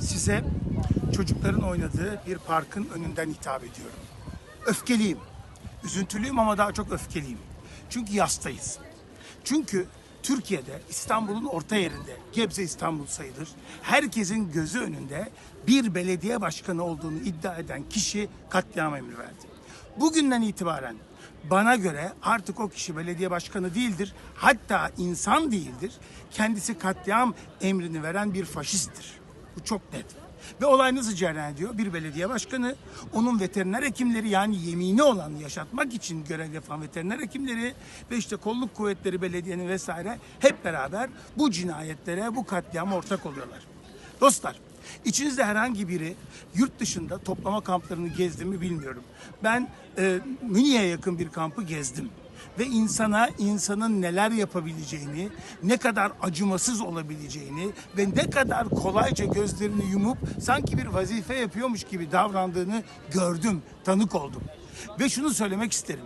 Size çocukların oynadığı bir parkın önünden hitap ediyorum. Öfkeliyim. Üzüntülüyüm ama daha çok öfkeliyim. Çünkü yastayız. Çünkü Türkiye'de İstanbul'un orta yerinde Gebze İstanbul sayılır. Herkesin gözü önünde bir belediye başkanı olduğunu iddia eden kişi katliam emri verdi. Bugünden itibaren bana göre artık o kişi belediye başkanı değildir. Hatta insan değildir. Kendisi katliam emrini veren bir faşisttir. Bu çok net. Ve olay nasıl cereyan ediyor? Bir belediye başkanı, onun veteriner hekimleri yani yemini olan yaşatmak için görev yapan veteriner hekimleri ve işte kolluk kuvvetleri belediyenin vesaire hep beraber bu cinayetlere, bu katliama ortak oluyorlar. Dostlar, içinizde herhangi biri yurt dışında toplama kamplarını gezdi mi bilmiyorum. Ben e, Münih'e yakın bir kampı gezdim ve insana insanın neler yapabileceğini, ne kadar acımasız olabileceğini ve ne kadar kolayca gözlerini yumup sanki bir vazife yapıyormuş gibi davrandığını gördüm, tanık oldum. Ve şunu söylemek isterim.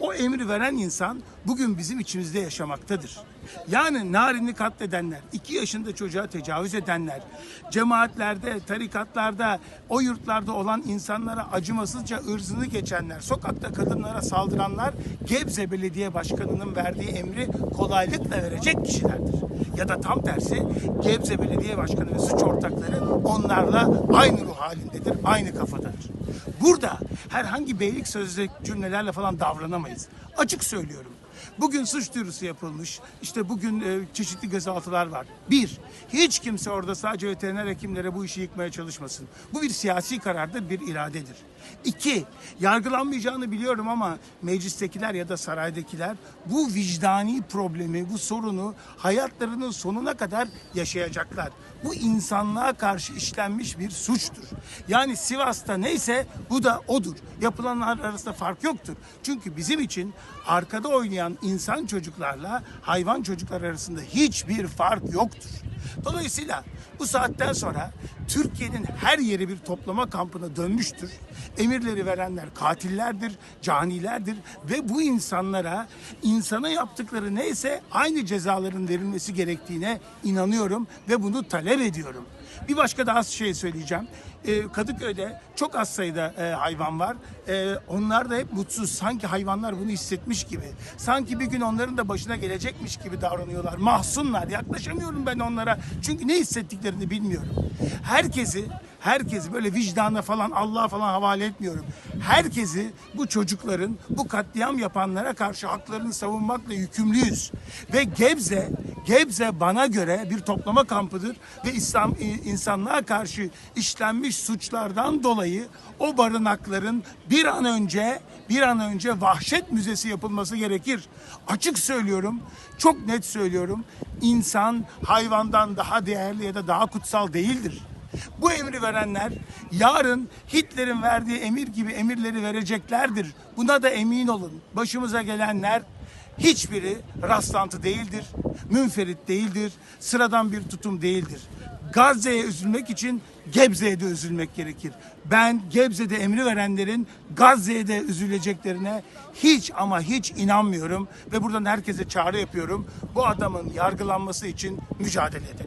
O emri veren insan bugün bizim içimizde yaşamaktadır. Yani narini katledenler, iki yaşında çocuğa tecavüz edenler, cemaatlerde, tarikatlarda, o yurtlarda olan insanlara acımasızca ırzını geçenler, sokakta kadınlara saldıranlar Gebze Belediye Başkanı'nın verdiği emri kolaylıkla verecek kişilerdir. Ya da tam tersi Gebze Belediye Başkanı ve suç ortakları onlarla aynı ruh halindedir, aynı kafadadır. Burada herhangi beylik sözlü cümlelerle falan davranamayız. noise. Açık söylüyorum. Bugün suç duyurusu yapılmış. İşte bugün e, çeşitli gözaltılar var. Bir, hiç kimse orada sadece veteriner hekimlere bu işi yıkmaya çalışmasın. Bu bir siyasi karardır, bir iradedir. İki, yargılanmayacağını biliyorum ama meclistekiler ya da saraydakiler bu vicdani problemi, bu sorunu hayatlarının sonuna kadar yaşayacaklar. Bu insanlığa karşı işlenmiş bir suçtur. Yani Sivas'ta neyse bu da odur. Yapılanlar arasında fark yoktur. Çünkü bizim için arkada oynayan insan çocuklarla hayvan çocuklar arasında hiçbir fark yoktur. Dolayısıyla bu saatten sonra Türkiye'nin her yeri bir toplama kampına dönmüştür. Emirleri verenler katillerdir, canilerdir ve bu insanlara insana yaptıkları neyse aynı cezaların verilmesi gerektiğine inanıyorum ve bunu talep ediyorum. Bir başka daha şey söyleyeceğim. Ee, Kadıköy'de çok az sayıda e, hayvan var. Ee, onlar da hep mutsuz. Sanki hayvanlar bunu hissetmiş gibi. Sanki bir gün onların da başına gelecekmiş gibi davranıyorlar. Mahzunlar. Yaklaşamıyorum ben onlara. Çünkü ne hissettiklerini bilmiyorum. Herkesi herkesi böyle vicdana falan Allah'a falan havale etmiyorum. Herkesi bu çocukların bu katliam yapanlara karşı haklarını savunmakla yükümlüyüz. Ve Gebze Gebze bana göre bir toplama kampıdır ve İslam insanlığa karşı işlenmiş suçlardan dolayı o barınakların bir an önce bir an önce vahşet müzesi yapılması gerekir. Açık söylüyorum, çok net söylüyorum. İnsan hayvandan daha değerli ya da daha kutsal değildir. Bu emri verenler yarın Hitler'in verdiği emir gibi emirleri vereceklerdir. Buna da emin olun. Başımıza gelenler hiçbiri rastlantı değildir, münferit değildir, sıradan bir tutum değildir. Gazze'ye üzülmek için Gebze'ye de üzülmek gerekir. Ben Gebze'de emri verenlerin Gazze'ye de üzüleceklerine hiç ama hiç inanmıyorum ve buradan herkese çağrı yapıyorum. Bu adamın yargılanması için mücadele edelim.